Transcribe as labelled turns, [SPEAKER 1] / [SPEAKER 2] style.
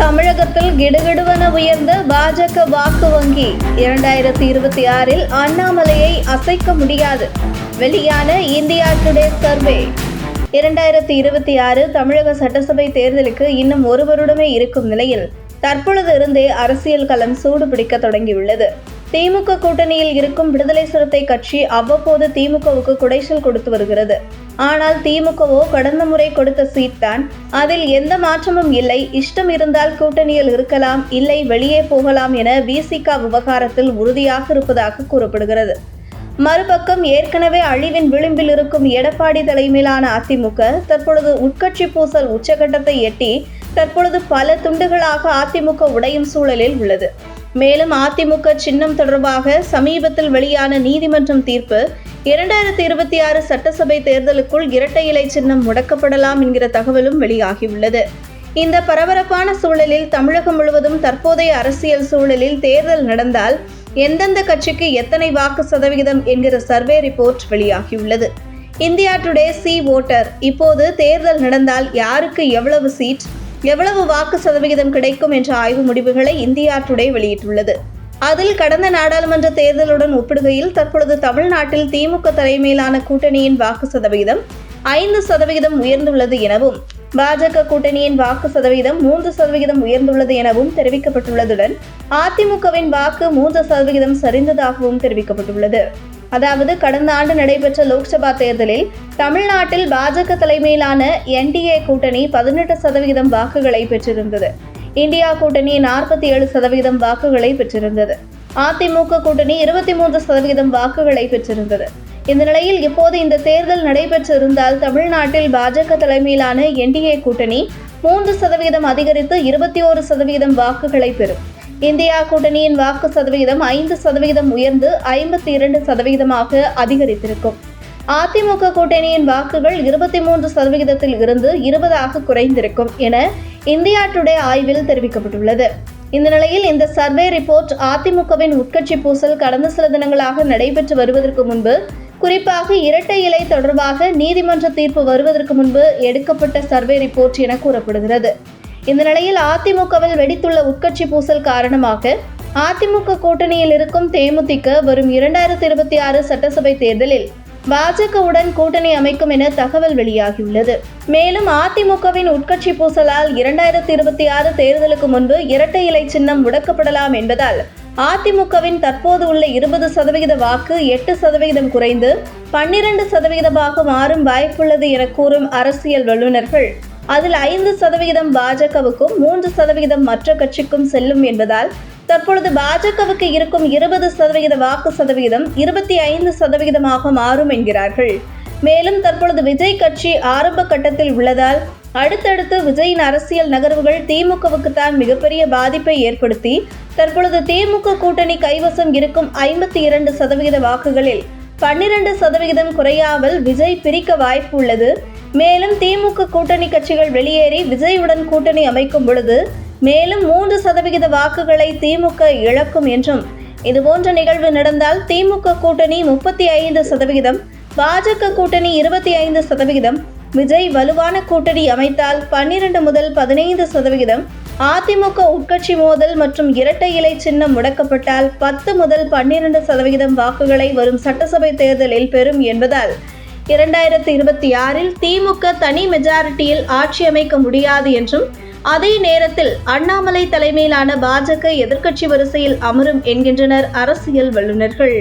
[SPEAKER 1] தமிழகத்தில் கிடுகிடுவென உயர்ந்த பாஜக வாக்கு வங்கி இரண்டாயிரத்தி இருபத்தி ஆறில் அண்ணாமலையை அசைக்க முடியாது. வெளியான இந்தியா டுடே சர்வே. இரண்டாயிரத்தி இருபத்தி ஆறு தமிழக சட்டசபை தேர்தலுக்கு இன்னும் ஒரு வருடமே இருக்கும் நிலையில் தற்பொழுது இருந்தே அரசியல் களம் சூடு பிடிக்க தொடங்கியுள்ளது. திமுக கூட்டணியில் இருக்கும் விடுதலை சிறுத்தை கட்சி அவ்வப்போது திமுகவுக்கு குடைச்சல் கொடுத்து வருகிறது. ஆனால் திமுகவோ கடந்த முறை கொடுத்த சீட் தான். அதில் எந்த மாற்றமும் இல்லை. இஷ்டம் இருந்தால் கூட்டணியில் இருக்கலாம். இல்லை வெளியே போகலாம் என விசிக விவகாரத்தில் உறுதியாக இருப்பதாக கூறப்படுகிறது. மறுபக்கம் ஏற்கனவே அழிவின் விளிம்பில் இருக்கும் எடப்பாடி தலைமையிலான அதிமுக தற்பொழுது உட்கட்சி பூசல் உச்சகட்டத்தை எட்டி தற்பொழுது பல துண்டுகளாக அதிமுக உடையும் சூழலில் உள்ளது. மேலும் அதிமுக சின்னம் தொடர்பாக சமீபத்தில் வெளியான நீதிமன்றம் தீர்ப்பு இரண்டாயிரத்தி இருபத்தி ஆறு சட்டசபை தேர்தலுக்குள் இரட்டை இலை சின்னம் முடக்கப்படலாம் என்கிற தகவலும் வெளியாகியுள்ளது. இந்த பரபரப்பான சூழலில் தமிழகம் முழுவதும் தற்போதைய அரசியல் சூழலில் தேர்தல் நடந்தால் எந்தெந்த கட்சிக்கு எத்தனை வாக்கு சதவிகிதம் என்கிற சர்வே ரிப்போர்ட் வெளியாகியுள்ளது. இந்தியா டுடே சி ஓட்டர் இப்போது தேர்தல் நடந்தால் யாருக்கு எவ்வளவு சீட்? எவ்வளவு வாக்கு சதவிகிதம் கிடைக்கும் என்ற ஆய்வு முடிவுகளை இந்தியா டுடே வெளியிட்டுள்ளது. அதில் கடந்த நாடாளுமன்ற தேர்தலுடன் ஒப்பிடுகையில் தற்பொழுது தமிழ்நாட்டில் திமுக தலைமையிலான கூட்டணியின் வாக்கு சதவிகிதம் ஐந்து சதவிகிதம் உயர்ந்துள்ளது எனவும் பாஜக கூட்டணியின் வாக்கு சதவீதம் மூன்று சதவிகிதம் உயர்ந்துள்ளது எனவும் தெரிவிக்கப்பட்டுள்ளதுடன் அதிமுகவின் வாக்கு மூன்று சதவிகிதம் சரிந்ததாகவும் தெரிவிக்கப்பட்டுள்ளது. அதாவது கடந்த ஆண்டு நடைபெற்ற லோக்சபா தேர்தலில் தமிழ்நாட்டில் பாஜக தலைமையிலான என்டிஏ கூட்டணி பதினெட்டு சதவிகிதம் வாக்குகளை பெற்றிருந்தது. இந்தியா கூட்டணி நாற்பத்தி ஏழு சதவிகிதம் வாக்குகளை பெற்றிருந்தது. அதிமுக கூட்டணி இருபத்தி மூன்று சதவிகிதம் வாக்குகளை பெற்றிருந்தது. இந்த நிலையில் இப்போது இந்த தேர்தல் நடைபெற்றிருந்தால் தமிழ்நாட்டில் பாஜக தலைமையிலான என்டிஏ கூட்டணி மூன்று சதவீதம் அதிகரித்து இருபத்தி ஓரு சதவீதம் வாக்குகளை பெறும். இந்தியா கூட்டணியின் வாக்கு சதவிகிதம் ஐந்து சதவிகிதம் உயர்ந்து ஐம்பத்தி இரண்டு சதவிகிதமாக அதிகரித்திருக்கும். அதிமுக கூட்டணியின் வாக்குகள் இருபத்தி மூன்று சதவிகிதத்தில் இருந்து இருபதாக குறைந்திருக்கும் என இந்தியா டுடே ஆய்வில் தெரிவிக்கப்பட்டுள்ளது. இந்த நிலையில் இந்த சர்வே ரிப்போர்ட் அதிமுகவின் உட்கட்சி பூசல் கடந்த சில தினங்களாக நடைபெற்று வருவதற்கு முன்பு குறிப்பாக இரட்டை இலை தொடர்பாக நீதிமன்ற தீர்ப்பு வருவதற்கு முன்பு எடுக்கப்பட்ட சர்வே ரிப்போர்ட் என கூறப்படுகிறது. இந்த நிலையில் அதிமுகவில் வெடித்துள்ள உட்கட்சி பூசல் காரணமாக அதிமுக கூட்டணியில் இருக்கும் தேமுதிக வரும் இரண்டாயிரத்தி இருபத்தி ஆறு சட்டசபை தேர்தலில் பாஜகவுடன் கூட்டணி அமைக்கும் என தகவல் வெளியாகியுள்ளது. மேலும் அதிமுகவின் உட்கட்சி பூசலால் இரண்டாயிரத்தி இருபத்தி ஆறு தேர்தலுக்கு முன்பு இரட்டை இலை சின்னம் முடக்கப்படலாம் என்பதால் அதிமுகவின் தற்போது உள்ள இருபது சதவிகித வாக்கு எட்டு சதவிகிதம் குறைந்து பன்னிரண்டு சதவிகிதமாக மாறும் வாய்ப்புள்ளது என கூறும் அரசியல் வல்லுநர்கள். அதில் ஐந்து சதவிகிதம் பாஜகவுக்கும் மூன்று சதவிகிதம் மற்ற கட்சிக்கும் செல்லும் என்பதால் தற்பொழுது பாஜகவுக்கு இருக்கும் இருபது சதவிகித வாக்கு சதவிகிதம் இருபத்தி ஐந்து சதவிகிதமாக மாறும் என்கிறார்கள். மேலும் தற்பொழுது விஜய் கட்சி ஆரம்ப கட்டத்தில் உள்ளதால் அடுத்தடுத்து விஜயின் அரசியல் நகர்வுகள் திமுகவுக்கு தான் மிகப்பெரிய பாதிப்பை ஏற்படுத்தி தற்பொழுது திமுக கூட்டணி கைவசம் இருக்கும் ஐம்பத்தி இரண்டு சதவிகித வாக்குகளில் பன்னிரண்டு சதவிகிதம் குறையாமல் விஜய் பிரிக்க வாய்ப்பு உள்ளது. மேலும் திமுக கூட்டணி கட்சிகள் வெளியேறி விஜயுடன் கூட்டணி அமைக்கும் பொழுது மேலும் மூன்று சதவிகித வாக்குகளை திமுக இழக்கும் என்றும் இதுபோன்ற நிகழ்வு நடந்தால் திமுக கூட்டணி முப்பத்தி ஐந்து சதவிகிதம் பாஜக கூட்டணி இருபத்தி ஐந்து சதவிகிதம் விஜய் வலுவான கூட்டணி அமைத்தால் பன்னிரண்டு முதல் பதினைந்து சதவிகிதம் அதிமுக உட்கட்சி மோதல் மற்றும் இரட்டை இலை சின்னம் முடக்கப்பட்டால் பத்து முதல் பன்னிரண்டு சதவிகிதம் வாக்குகளை வரும் சட்டசபை தேர்தலில் பெறும் என்பதால் இரண்டாயிரத்தி இருபத்தி ஆறில் திமுக தனி மெஜாரிட்டியில் ஆட்சி அமைக்க முடியாது என்றும் அதே நேரத்தில் அண்ணாமலை தலைமையிலான பாஜக எதிர்க்கட்சி வரிசையில் அமரும் என்கின்றனர் அரசியல் வல்லுநர்கள்.